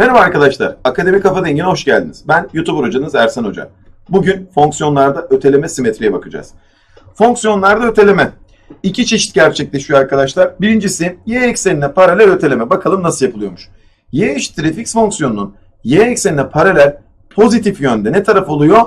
Merhaba arkadaşlar, Akademi Kafa Dengi'ne hoş geldiniz. Ben YouTuber hocanız Ersan Hoca. Bugün fonksiyonlarda öteleme simetriye bakacağız. Fonksiyonlarda öteleme. iki çeşit gerçekleşiyor arkadaşlar. Birincisi y eksenine paralel öteleme. Bakalım nasıl yapılıyormuş. y eşittir fx fonksiyonunun y eksenine paralel pozitif yönde ne taraf oluyor?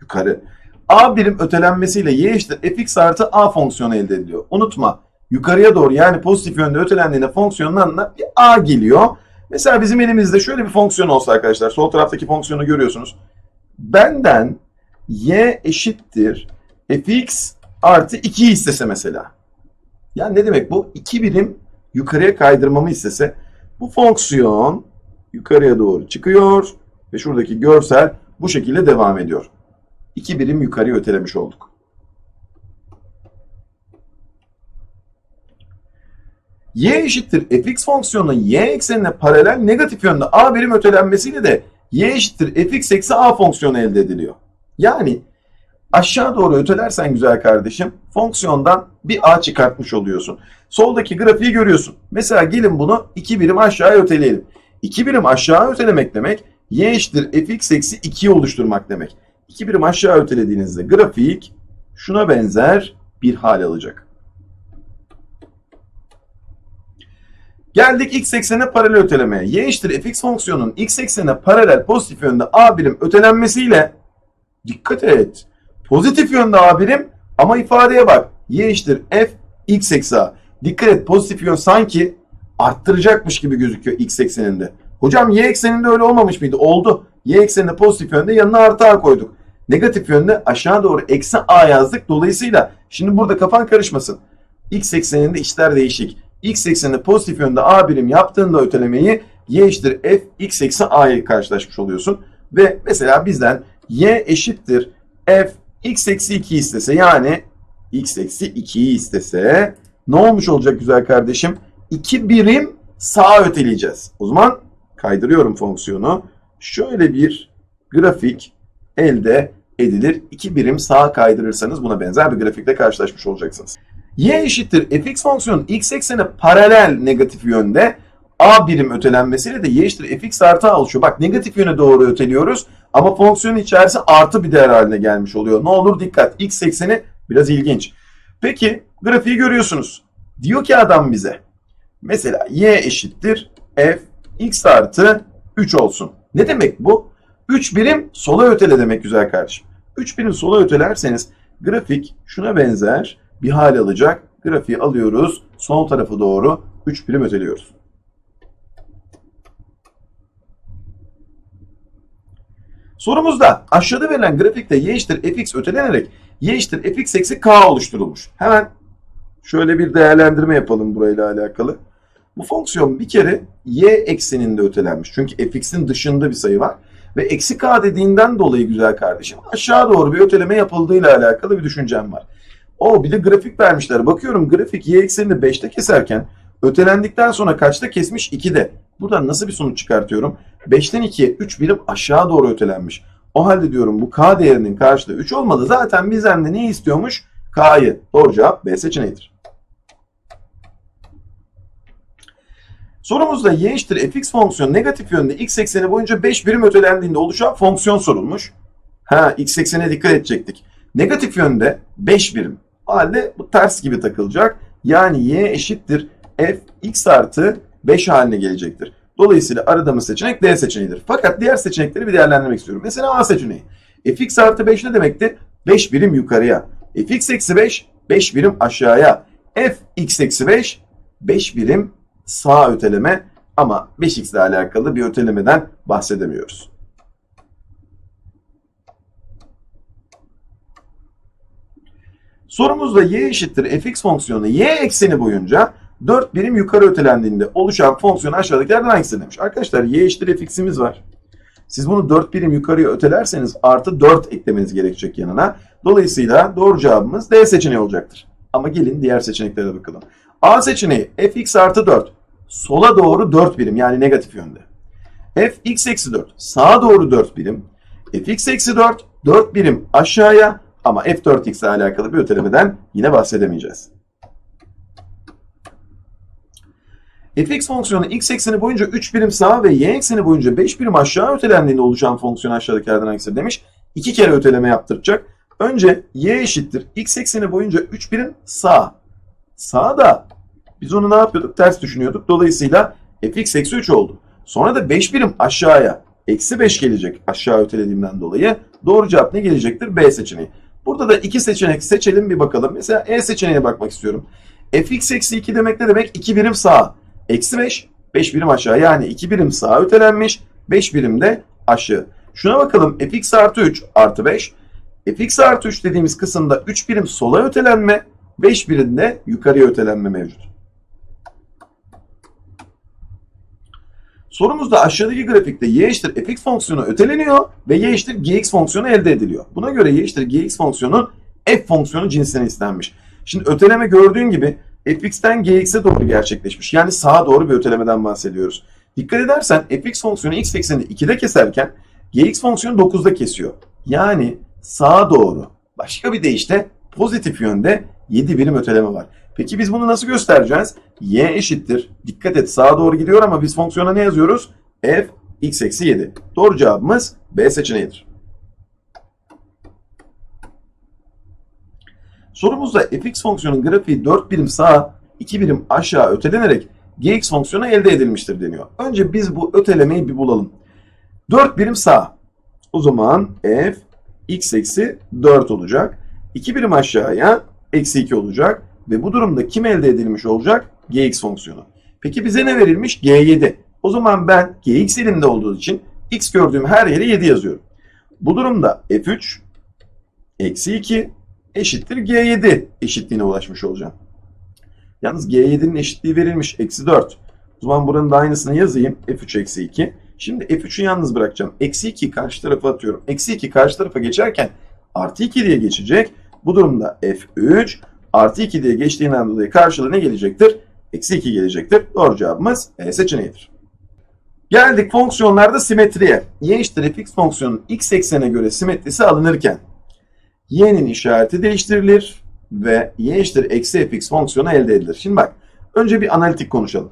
Yukarı. a birim ötelenmesiyle y eşittir fx artı a fonksiyonu elde ediliyor. Unutma yukarıya doğru yani pozitif yönde ötelendiğinde fonksiyonun yanına bir a geliyor. Mesela bizim elimizde şöyle bir fonksiyon olsa arkadaşlar. Sol taraftaki fonksiyonu görüyorsunuz. Benden y eşittir fx artı 2 istese mesela. Yani ne demek bu? 2 birim yukarıya kaydırmamı istese bu fonksiyon yukarıya doğru çıkıyor ve şuradaki görsel bu şekilde devam ediyor. 2 birim yukarıya ötelemiş olduk. Y eşittir fx fonksiyonunun y eksenine paralel negatif yönde a birim ötelenmesiyle de y eşittir fx eksi a fonksiyonu elde ediliyor. Yani aşağı doğru ötelersen güzel kardeşim fonksiyondan bir a çıkartmış oluyorsun. Soldaki grafiği görüyorsun. Mesela gelin bunu iki birim aşağıya öteleyelim. İki birim aşağı ötelemek demek y eşittir fx eksi 2'yi oluşturmak demek. İki birim aşağı ötelediğinizde grafik şuna benzer bir hal alacak. Geldik x eksenine paralel ötelemeye. y eşittir fx fonksiyonunun x eksenine paralel pozitif yönde a birim ötelenmesiyle dikkat et. Pozitif yönde a birim ama ifadeye bak. y eşittir f x eksi a. Dikkat et pozitif yön sanki arttıracakmış gibi gözüküyor x ekseninde. Hocam y ekseninde öyle olmamış mıydı? Oldu. Y ekseninde pozitif yönde yanına artı a koyduk. Negatif yönde aşağı doğru eksi a yazdık. Dolayısıyla şimdi burada kafan karışmasın. X ekseninde işler değişik x ekseninde pozitif yönde a birim yaptığında ötelemeyi y eşittir f x eksi a'ya karşılaşmış oluyorsun. Ve mesela bizden y eşittir f x eksi 2 istese yani x eksi 2'yi istese ne olmuş olacak güzel kardeşim? 2 birim sağa öteleyeceğiz. O zaman kaydırıyorum fonksiyonu. Şöyle bir grafik elde edilir. 2 birim sağa kaydırırsanız buna benzer bir grafikle karşılaşmış olacaksınız y eşittir fx fonksiyonun x eksene paralel negatif yönde a birim ötelenmesiyle de y eşittir fx artı a oluşuyor. Bak negatif yöne doğru öteliyoruz ama fonksiyonun içerisi artı bir değer haline gelmiş oluyor. Ne olur dikkat x ekseni biraz ilginç. Peki grafiği görüyorsunuz. Diyor ki adam bize mesela y eşittir f x artı 3 olsun. Ne demek bu? 3 birim sola ötele demek güzel kardeşim. 3 birim sola ötelerseniz grafik şuna benzer bir hal alacak. Grafiği alıyoruz. Sol tarafa doğru 3 birim öteliyoruz. Sorumuzda aşağıda verilen grafikte y eşittir fx ötelenerek y eşittir fx eksi k oluşturulmuş. Hemen şöyle bir değerlendirme yapalım burayla alakalı. Bu fonksiyon bir kere y ekseninde ötelenmiş. Çünkü fx'in dışında bir sayı var. Ve eksi k dediğinden dolayı güzel kardeşim aşağı doğru bir öteleme yapıldığıyla alakalı bir düşüncem var. O bir de grafik vermişler. Bakıyorum grafik y eksenini 5'te keserken ötelendikten sonra kaçta kesmiş? 2'de. Buradan nasıl bir sonuç çıkartıyorum? 5'ten 2'ye 3 birim aşağı doğru ötelenmiş. O halde diyorum bu k değerinin karşılığı 3 olmalı. Zaten bizden de ne istiyormuş? K'yı. Doğru cevap B seçeneğidir. Sorumuzda y eşittir fx fonksiyonu negatif yönde x ekseni boyunca 5 birim ötelendiğinde oluşan fonksiyon sorulmuş. Ha x eksene dikkat edecektik. Negatif yönde 5 birim. O halde bu ters gibi takılacak. Yani y eşittir f x artı 5 haline gelecektir. Dolayısıyla aradığımız seçenek D seçeneğidir. Fakat diğer seçenekleri bir değerlendirmek istiyorum. Mesela A seçeneği. fx artı 5 ne demekti? 5 birim yukarıya. fx eksi 5, 5 birim aşağıya. fx eksi 5, 5 birim sağ öteleme ama 5x ile alakalı bir ötelemeden bahsedemiyoruz. Sorumuzda y eşittir fx fonksiyonu y ekseni boyunca 4 birim yukarı ötelendiğinde oluşan fonksiyon aşağıdakilerden hangisi demiş. Arkadaşlar y eşittir fx'imiz var. Siz bunu 4 birim yukarıya ötelerseniz artı 4 eklemeniz gerekecek yanına. Dolayısıyla doğru cevabımız D seçeneği olacaktır. Ama gelin diğer seçeneklere bakalım. A seçeneği fx artı 4. Sola doğru 4 birim yani negatif yönde. fx eksi 4. Sağa doğru 4 birim. fx eksi 4. 4 birim aşağıya ama f4x ile alakalı bir ötelemeden yine bahsedemeyeceğiz. fx fonksiyonu x ekseni boyunca 3 birim sağa ve y ekseni boyunca 5 birim aşağı ötelendiğinde oluşan fonksiyon aşağıdakilerden hangisi demiş. İki kere öteleme yaptıracak. Önce y eşittir x ekseni boyunca 3 birim sağ. Sağda biz onu ne yapıyorduk? Ters düşünüyorduk. Dolayısıyla fx eksi 3 oldu. Sonra da 5 birim aşağıya eksi 5 gelecek aşağı ötelediğimden dolayı. Doğru cevap ne gelecektir? B seçeneği. Burada da iki seçenek seçelim bir bakalım. Mesela E seçeneğine bakmak istiyorum. fx eksi 2 demek ne demek? 2 birim sağa. Eksi 5, 5 birim aşağı. Yani 2 birim sağa ötelenmiş, 5 birim de aşağı. Şuna bakalım. fx artı 3 artı 5. fx artı 3 dediğimiz kısımda 3 birim sola ötelenme, 5 birim de yukarıya ötelenme mevcut. Sorumuzda aşağıdaki grafikte y eşittir fx fonksiyonu öteleniyor ve y eşittir gx fonksiyonu elde ediliyor. Buna göre y eşittir gx fonksiyonun f fonksiyonu cinsine istenmiş. Şimdi öteleme gördüğün gibi fx'ten gx'e doğru gerçekleşmiş. Yani sağa doğru bir ötelemeden bahsediyoruz. Dikkat edersen fx fonksiyonu x eksenini 2'de keserken gx fonksiyonu 9'da kesiyor. Yani sağa doğru başka bir deyişle pozitif yönde 7 birim öteleme var. Peki biz bunu nasıl göstereceğiz? y eşittir. Dikkat et sağa doğru gidiyor ama biz fonksiyona ne yazıyoruz? f x eksi 7. Doğru cevabımız B seçeneğidir. Sorumuzda fx fonksiyonun grafiği 4 birim sağa, 2 birim aşağı ötelenerek gx fonksiyonu elde edilmiştir deniyor. Önce biz bu ötelemeyi bir bulalım. 4 birim sağa. O zaman f x eksi 4 olacak. 2 birim aşağıya eksi 2 olacak. Ve bu durumda kim elde edilmiş olacak? gx fonksiyonu. Peki bize ne verilmiş? g7. O zaman ben gx elimde olduğu için x gördüğüm her yere 7 yazıyorum. Bu durumda f3 eksi 2 eşittir g7 eşitliğine ulaşmış olacağım. Yalnız g7'nin eşitliği verilmiş. Eksi 4. O zaman buranın da aynısını yazayım. f3 eksi 2. Şimdi f3'ü yalnız bırakacağım. Eksi 2 karşı tarafa atıyorum. Eksi 2 karşı tarafa geçerken artı 2 diye geçecek. Bu durumda f3 artı 2 diye geçtiğinden dolayı karşılığı ne gelecektir? Eksi 2 gelecektir. Doğru cevabımız E seçeneğidir. Geldik fonksiyonlarda simetriye. Y eşittir fx fonksiyonun x eksene göre simetrisi alınırken y'nin işareti değiştirilir ve y eşittir eksi fx fonksiyonu elde edilir. Şimdi bak önce bir analitik konuşalım.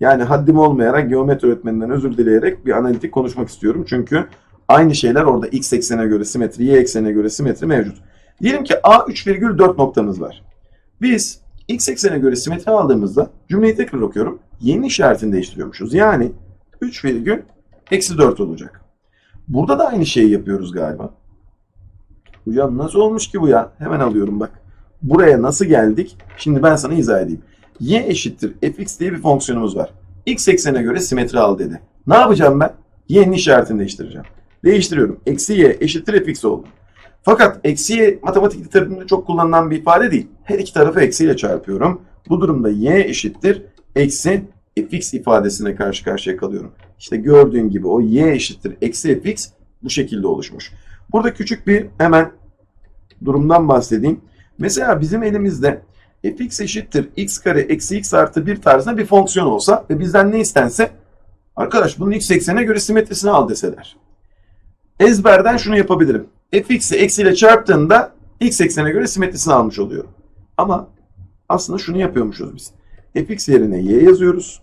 Yani haddim olmayarak geometri öğretmeninden özür dileyerek bir analitik konuşmak istiyorum. Çünkü aynı şeyler orada x eksene göre simetri, y eksene göre simetri mevcut. Diyelim ki A 3,4 noktamız var. Biz x eksene göre simetri aldığımızda cümleyi tekrar okuyorum. Y'nin işaretini değiştiriyormuşuz. Yani 3 virgül eksi 4 olacak. Burada da aynı şeyi yapıyoruz galiba. Hocam nasıl olmuş ki bu ya? Hemen alıyorum bak. Buraya nasıl geldik? Şimdi ben sana izah edeyim. Y eşittir fx diye bir fonksiyonumuz var. X eksene göre simetri al dedi. Ne yapacağım ben? Y'nin işaretini değiştireceğim. Değiştiriyorum. Eksi y eşittir fx oldu. Fakat eksiye matematik literatüründe çok kullanılan bir ifade değil. Her iki tarafı eksiyle çarpıyorum. Bu durumda y eşittir eksi fx ifadesine karşı karşıya kalıyorum. İşte gördüğün gibi o y eşittir eksi fx bu şekilde oluşmuş. Burada küçük bir hemen durumdan bahsedeyim. Mesela bizim elimizde fx eşittir x kare eksi x artı 1 tarzında bir fonksiyon olsa ve bizden ne istense arkadaş bunun x eksenine göre simetrisini al deseler. Ezberden şunu yapabilirim fx'i eksiyle çarptığında x eksene göre simetrisini almış oluyorum. Ama aslında şunu yapıyormuşuz biz. fx yerine y yazıyoruz.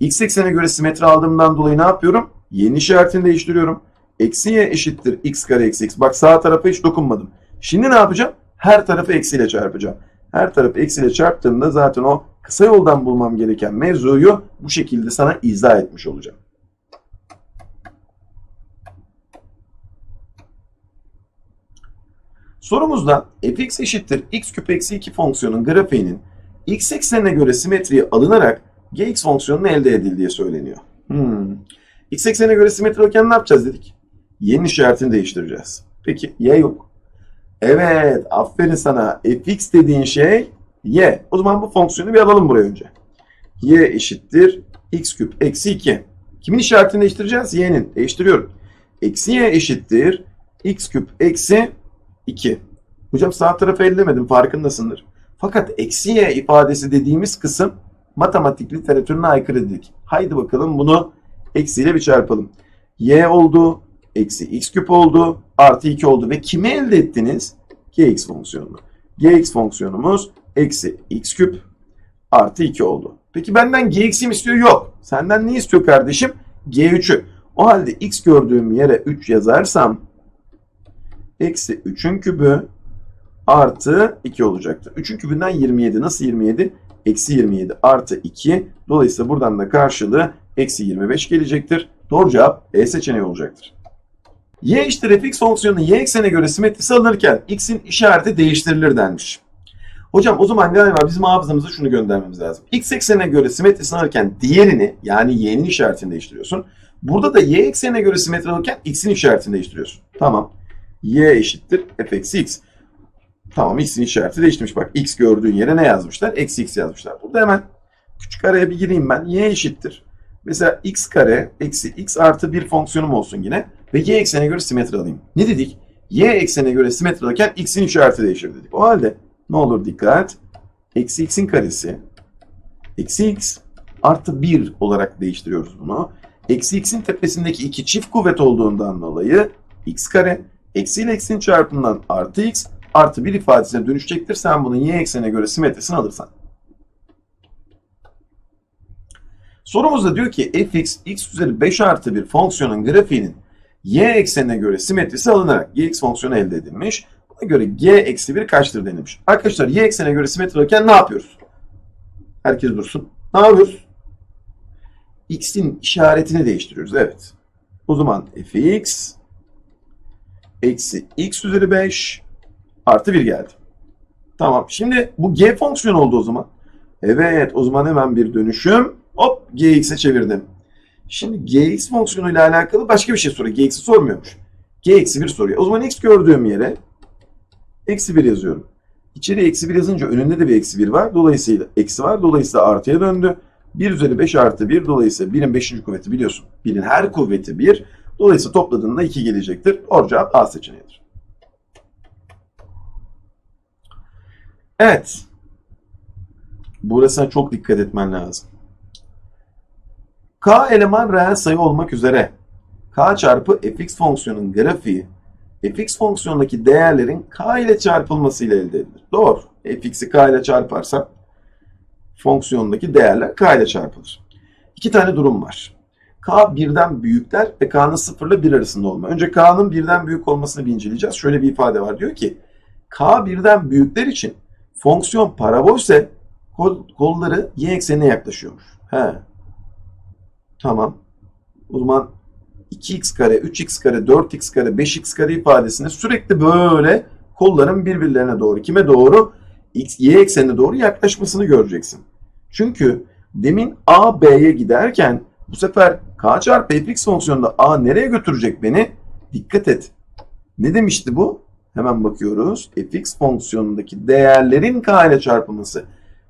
x eksene göre simetri aldığımdan dolayı ne yapıyorum? Y'nin işaretini değiştiriyorum. Eksi y eşittir x kare eksi x. Bak sağ tarafa hiç dokunmadım. Şimdi ne yapacağım? Her tarafı eksiyle çarpacağım. Her tarafı eksiyle çarptığımda zaten o kısa yoldan bulmam gereken mevzuyu bu şekilde sana izah etmiş olacağım. Sorumuzda fx eşittir x küp eksi 2 fonksiyonun grafiğinin x eksenine göre simetriye alınarak gx fonksiyonunun elde edildiği söyleniyor. Hmm. x eksenine göre simetri alırken ne yapacağız dedik? Y'nin işaretini değiştireceğiz. Peki y yok. Evet aferin sana fx dediğin şey y. O zaman bu fonksiyonu bir alalım buraya önce. y eşittir x küp eksi 2. Kimin işaretini değiştireceğiz? y'nin. Değiştiriyorum. Eksi y eşittir x küp eksi 2. Hocam sağ tarafı ellemedim farkındasındır. Fakat eksi y ifadesi dediğimiz kısım matematik literatürüne aykırı dedik. Haydi bakalım bunu eksiyle bir çarpalım. y oldu, eksi x küp oldu, artı 2 oldu ve kimi elde ettiniz? gx fonksiyonunu. gx fonksiyonumuz eksi x küp artı 2 oldu. Peki benden gx'i mi istiyor? Yok. Senden ne istiyor kardeşim? g3'ü. O halde x gördüğüm yere 3 yazarsam eksi 3'ün kübü artı 2 olacaktır. 3'ün kübünden 27. Nasıl 27? Eksi 27 artı 2. Dolayısıyla buradan da karşılığı eksi 25 gelecektir. Doğru cevap E seçeneği olacaktır. Y eşittir fx fonksiyonunun y eksene göre simetrisi alınırken x'in işareti değiştirilir denmiş. Hocam o zaman galiba bizim hafızamıza şunu göndermemiz lazım. X eksenine göre simetrisini alırken diğerini yani y'nin işaretini değiştiriyorsun. Burada da y eksenine göre simetri alırken x'in işaretini değiştiriyorsun. Tamam. Y eşittir f eksi x. Tamam x'in işareti değişmiş. Bak x gördüğün yere ne yazmışlar? Eksi x yazmışlar. Burada hemen küçük araya bir gireyim ben. y eşittir. Mesela x kare eksi x artı bir fonksiyonum olsun yine. Ve y eksenine göre simetri alayım. Ne dedik? Y eksenine göre simetri alırken x'in işareti değişir dedik. O halde ne olur dikkat. Eksi x'in karesi. Eksi x artı 1 olarak değiştiriyoruz bunu. Eksi x'in tepesindeki iki çift kuvvet olduğundan dolayı x kare. Eksi ile x'in çarpımından artı x artı 1 ifadesine dönüşecektir. Sen bunun y eksenine göre simetrisini alırsan. Sorumuzda diyor ki fx x üzeri 5 artı bir fonksiyonun grafiğinin y eksenine göre simetrisi alınarak gx fonksiyonu elde edilmiş. Buna göre g eksi 1 kaçtır denilmiş. Arkadaşlar y eksenine göre simetri alırken ne yapıyoruz? Herkes dursun. Ne yapıyoruz? x'in işaretini değiştiriyoruz. Evet. O zaman fx eksi x üzeri 5 artı 1 geldi. Tamam. Şimdi bu g fonksiyonu oldu o zaman. Evet. O zaman hemen bir dönüşüm. Hop gx'e çevirdim. Şimdi gx fonksiyonu ile alakalı başka bir şey soruyor. gx'i sormuyormuş. g eksi 1 soruyor. O zaman x gördüğüm yere eksi 1 yazıyorum. İçeri eksi 1 yazınca önünde de bir eksi 1 var. Dolayısıyla eksi var. Dolayısıyla artıya döndü. 1 üzeri 5 artı 1. Dolayısıyla 1'in 5. kuvveti biliyorsun. 1'in her kuvveti 1. Dolayısıyla topladığında 2 gelecektir. Doğru cevap A seçeneğidir. Evet. Burasına çok dikkat etmen lazım. K eleman reel sayı olmak üzere K çarpı fx fonksiyonun grafiği fx fonksiyonundaki değerlerin k ile çarpılmasıyla elde edilir. Doğru. fx'i k ile çarparsam fonksiyondaki değerler k ile çarpılır. İki tane durum var. K birden büyükler ve k'nın 0 ile 1 arasında olma. Önce k'nın birden büyük olmasını bir inceleyeceğiz. Şöyle bir ifade var. Diyor ki k birden büyükler için fonksiyon parabolse kol, kolları y eksenine yaklaşıyormuş. He. Tamam. O zaman 2x kare, 3x kare, 4x kare, 5x kare ifadesini sürekli böyle kolların birbirlerine doğru, kime doğru? X, y eksenine doğru yaklaşmasını göreceksin. Çünkü demin a, b'ye giderken bu sefer k çarpı fx fonksiyonunda a nereye götürecek beni? Dikkat et. Ne demişti bu? Hemen bakıyoruz. fx fonksiyonundaki değerlerin k ile çarpılması.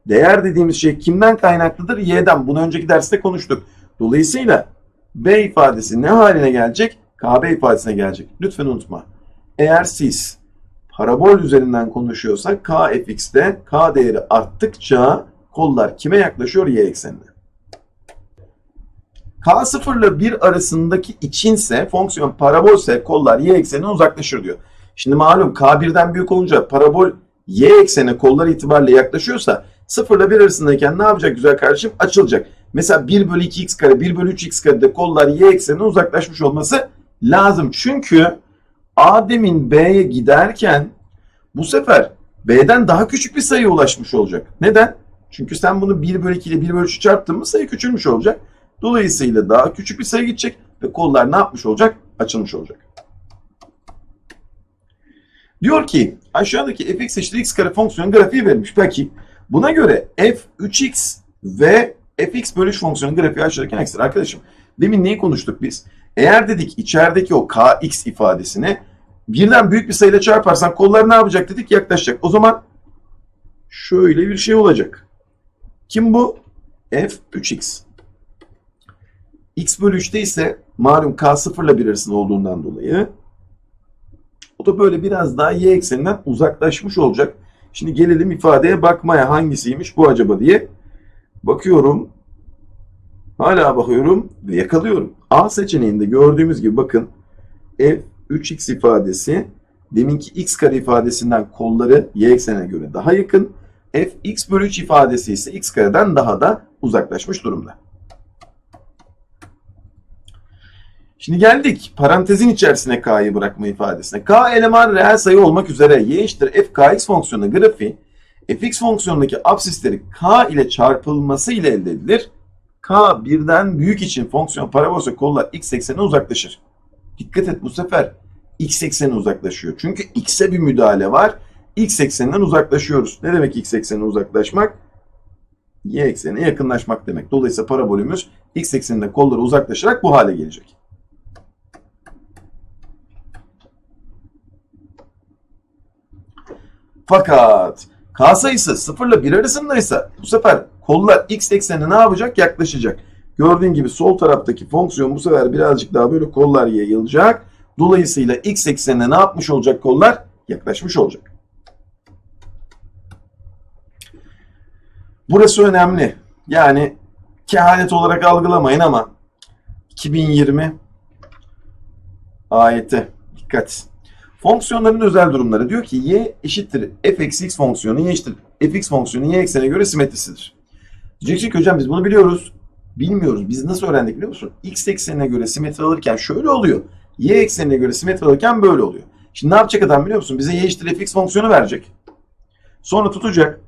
Değer dediğimiz şey kimden kaynaklıdır? Y'den. Bunu önceki derste konuştuk. Dolayısıyla B ifadesi ne haline gelecek? KB ifadesine gelecek. Lütfen unutma. Eğer siz parabol üzerinden konuşuyorsak kfx'te k değeri arttıkça kollar kime yaklaşıyor? Y eksenine. K0 ile 1 arasındaki içinse fonksiyon parabolse kollar y eksenine uzaklaşır diyor. Şimdi malum K1'den büyük olunca parabol y eksenine kollar itibariyle yaklaşıyorsa 0 ile 1 arasındayken ne yapacak güzel kardeşim? Açılacak. Mesela 1 bölü 2x kare, 1 bölü 3x karede kollar y eksenine uzaklaşmış olması lazım. Çünkü Adem'in B'ye giderken bu sefer B'den daha küçük bir sayıya ulaşmış olacak. Neden? Çünkü sen bunu 1 bölü 2 ile 1 bölü 3'ü çarptın mı sayı küçülmüş olacak. Dolayısıyla daha küçük bir sayı gidecek ve kollar ne yapmış olacak? Açılmış olacak. Diyor ki aşağıdaki fx eşittir x kare fonksiyon grafiği verilmiş. Peki buna göre f 3x ve fx bölü 3 fonksiyonun grafiği aşağıdaki hangisidir? Arkadaşım demin neyi konuştuk biz? Eğer dedik içerideki o kx ifadesini birden büyük bir sayıyla çarparsan kollar ne yapacak dedik? Yaklaşacak. O zaman şöyle bir şey olacak. Kim bu? f 3x. X bölü 3'te ise malum k 0 ile 1 arasında olduğundan dolayı o da böyle biraz daha y ekseninden uzaklaşmış olacak. Şimdi gelelim ifadeye bakmaya hangisiymiş bu acaba diye. Bakıyorum. Hala bakıyorum ve yakalıyorum. A seçeneğinde gördüğümüz gibi bakın f 3x ifadesi deminki x kare ifadesinden kolları y eksenine göre daha yakın. f x bölü 3 ifadesi ise x kareden daha da uzaklaşmış durumda. Şimdi geldik parantezin içerisine k'yı bırakma ifadesine. k eleman reel sayı olmak üzere y eşittir f kx fonksiyonu grafiği fx fonksiyonundaki absisleri k ile çarpılması ile elde edilir. k birden büyük için fonksiyon parabolse kollar x eksenine uzaklaşır. Dikkat et bu sefer x eksenine uzaklaşıyor. Çünkü x'e bir müdahale var. X ekseninden uzaklaşıyoruz. Ne demek x eksenine uzaklaşmak? Y eksenine yakınlaşmak demek. Dolayısıyla parabolümüz x ekseninde kolları uzaklaşarak bu hale gelecek. Fakat k sayısı 0 ile 1 arasındaysa bu sefer kollar x eksenine ne yapacak? Yaklaşacak. Gördüğün gibi sol taraftaki fonksiyon bu sefer birazcık daha böyle kollar yayılacak. Dolayısıyla x eksenine ne yapmış olacak kollar? Yaklaşmış olacak. Burası önemli. Yani kehanet olarak algılamayın ama 2020 ayete dikkat. Fonksiyonların özel durumları diyor ki y eşittir f eksi x fonksiyonu y eşittir fx fonksiyonu y eksene göre simetrisidir. Diyeceksin ki hocam biz bunu biliyoruz. Bilmiyoruz. Biz nasıl öğrendik biliyor musun? X eksenine göre simetri alırken şöyle oluyor. Y eksenine göre simetri alırken böyle oluyor. Şimdi ne yapacak adam biliyor musun? Bize y eşittir fx fonksiyonu verecek. Sonra tutacak.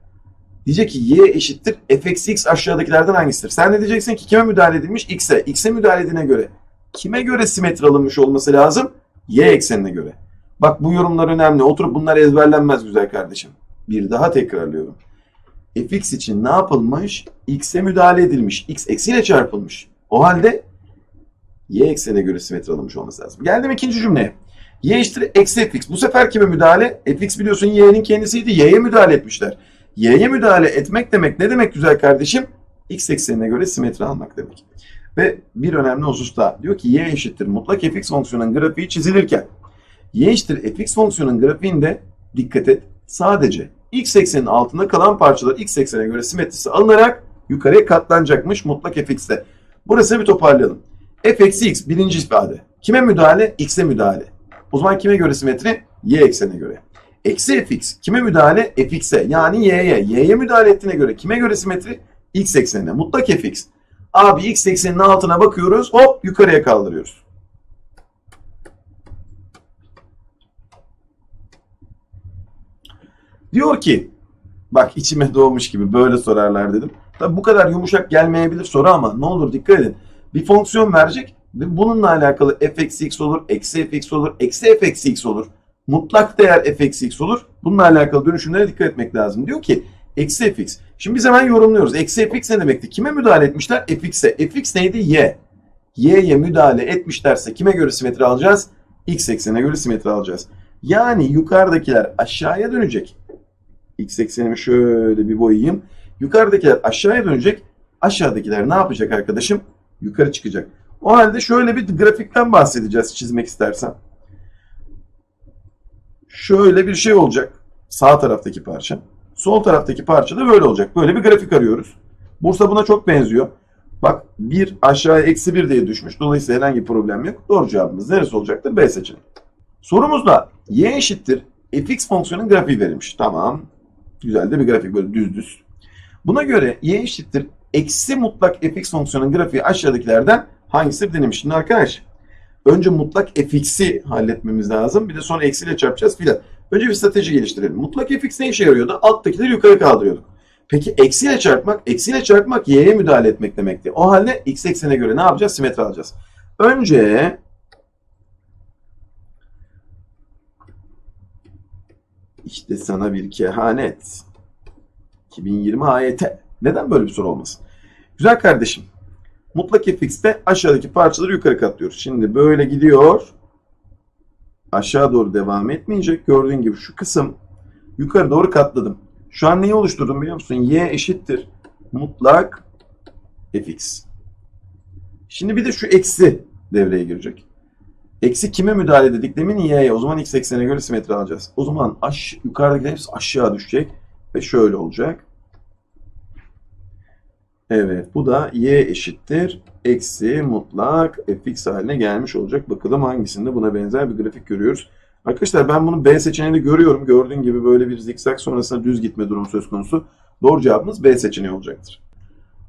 Diyecek ki y eşittir f eksi x aşağıdakilerden hangisidir? Sen de diyeceksin ki kime müdahale edilmiş? X'e. X'e müdahale edilene göre. Kime göre simetri alınmış olması lazım? Y eksenine göre. Bak bu yorumlar önemli. Oturup bunlar ezberlenmez güzel kardeşim. Bir daha tekrarlıyorum. fx için ne yapılmış? X'e müdahale edilmiş. X eksiyle çarpılmış. O halde y eksenine göre simetri alınmış olması lazım. Geldim ikinci cümleye. y eşittir eksi fx. Bu sefer kime müdahale? fx biliyorsun y'nin kendisiydi. y'ye müdahale etmişler. y'ye müdahale etmek demek ne demek güzel kardeşim? x eksenine göre simetri almak demek. Ve bir önemli husus daha. Diyor ki y eşittir mutlak fx fonksiyonun grafiği çizilirken y eşittir fx fonksiyonun grafiğinde dikkat et sadece x eksenin altında kalan parçalar x eksene göre simetrisi alınarak yukarıya katlanacakmış mutlak fx'te. Burası bir toparlayalım. f eksi x birinci ifade. Kime müdahale? x'e müdahale. O zaman kime göre simetri? y eksenine göre. Eksi fx kime müdahale? fx'e yani y'ye. y'ye müdahale ettiğine göre kime göre simetri? x eksenine. Mutlak fx. Abi x ekseninin altına bakıyoruz hop yukarıya kaldırıyoruz. Diyor ki bak içime doğmuş gibi böyle sorarlar dedim. Tabi bu kadar yumuşak gelmeyebilir soru ama ne olur dikkat edin. Bir fonksiyon verecek ve bununla alakalı f eksi x olur, eksi f x olur, eksi f eksi x olur. Mutlak değer f eksi x olur. Bununla alakalı dönüşümlere dikkat etmek lazım. Diyor ki eksi fx. Şimdi biz hemen yorumluyoruz. Eksi fx ne demekti? Kime müdahale etmişler? fx'e. fx neydi? y. y'ye müdahale etmişlerse kime göre simetri alacağız? x eksenine göre simetri alacağız. Yani yukarıdakiler aşağıya dönecek. X eksenimi şöyle bir boyayayım. Yukarıdakiler aşağıya dönecek. Aşağıdakiler ne yapacak arkadaşım? Yukarı çıkacak. O halde şöyle bir grafikten bahsedeceğiz çizmek istersen. Şöyle bir şey olacak. Sağ taraftaki parça. Sol taraftaki parça da böyle olacak. Böyle bir grafik arıyoruz. Bursa buna çok benziyor. Bak 1 aşağıya eksi 1 diye düşmüş. Dolayısıyla herhangi bir problem yok. Doğru cevabımız neresi olacaktır? B seçeneği. Sorumuzda y eşittir fx fonksiyonun grafiği verilmiş. Tamam. Güzel de bir grafik böyle düz düz. Buna göre y eşittir eksi mutlak fx fonksiyonun grafiği aşağıdakilerden hangisi denilmiş? Şimdi arkadaş önce mutlak fx'i halletmemiz lazım. Bir de sonra eksiyle çarpacağız filan. Önce bir strateji geliştirelim. Mutlak fx ne işe yarıyordu? Alttakileri yukarı kaldırıyorduk. Peki eksiyle çarpmak, eksiyle çarpmak y'ye müdahale etmek demekti. O halde x eksene göre ne yapacağız? Simetri alacağız. Önce işte sana bir kehanet. 2020 AYT. Neden böyle bir soru olmasın? Güzel kardeşim. Mutlak fx'te aşağıdaki parçaları yukarı katlıyoruz. Şimdi böyle gidiyor. Aşağı doğru devam etmeyecek. Gördüğün gibi şu kısım yukarı doğru katladım. Şu an neyi oluşturdum biliyor musun? Y eşittir mutlak fx. Şimdi bir de şu eksi devreye girecek. Eksi kime müdahale dedik demin y'ye. O zaman x eksene göre simetri alacağız. O zaman aş yukarıdakiler hepsi aşağı düşecek. Ve şöyle olacak. Evet bu da y eşittir. Eksi mutlak fx haline gelmiş olacak. Bakalım hangisinde buna benzer bir grafik görüyoruz. Arkadaşlar ben bunu B seçeneğinde görüyorum. Gördüğün gibi böyle bir zikzak sonrasında düz gitme durumu söz konusu. Doğru cevabımız B seçeneği olacaktır.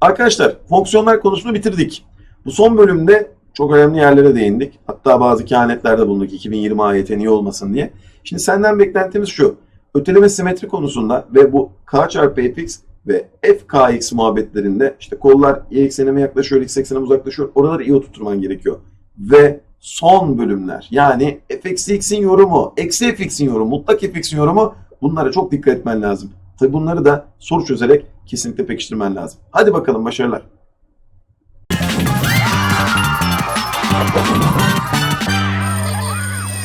Arkadaşlar fonksiyonlar konusunu bitirdik. Bu son bölümde çok önemli yerlere değindik. Hatta bazı kehanetlerde bulunduk 2020 AYT niye olmasın diye. Şimdi senden beklentimiz şu. Öteleme simetri konusunda ve bu k çarpı fx ve fkx muhabbetlerinde işte kollar y eksenime yaklaşıyor, x eksenime uzaklaşıyor. Oraları iyi oturtman gerekiyor. Ve son bölümler yani f eksi x'in yorumu, eksi fx'in yorumu, mutlak fx'in yorumu bunlara çok dikkat etmen lazım. Tabi bunları da soru çözerek kesinlikle pekiştirmen lazım. Hadi bakalım başarılar. Thank you.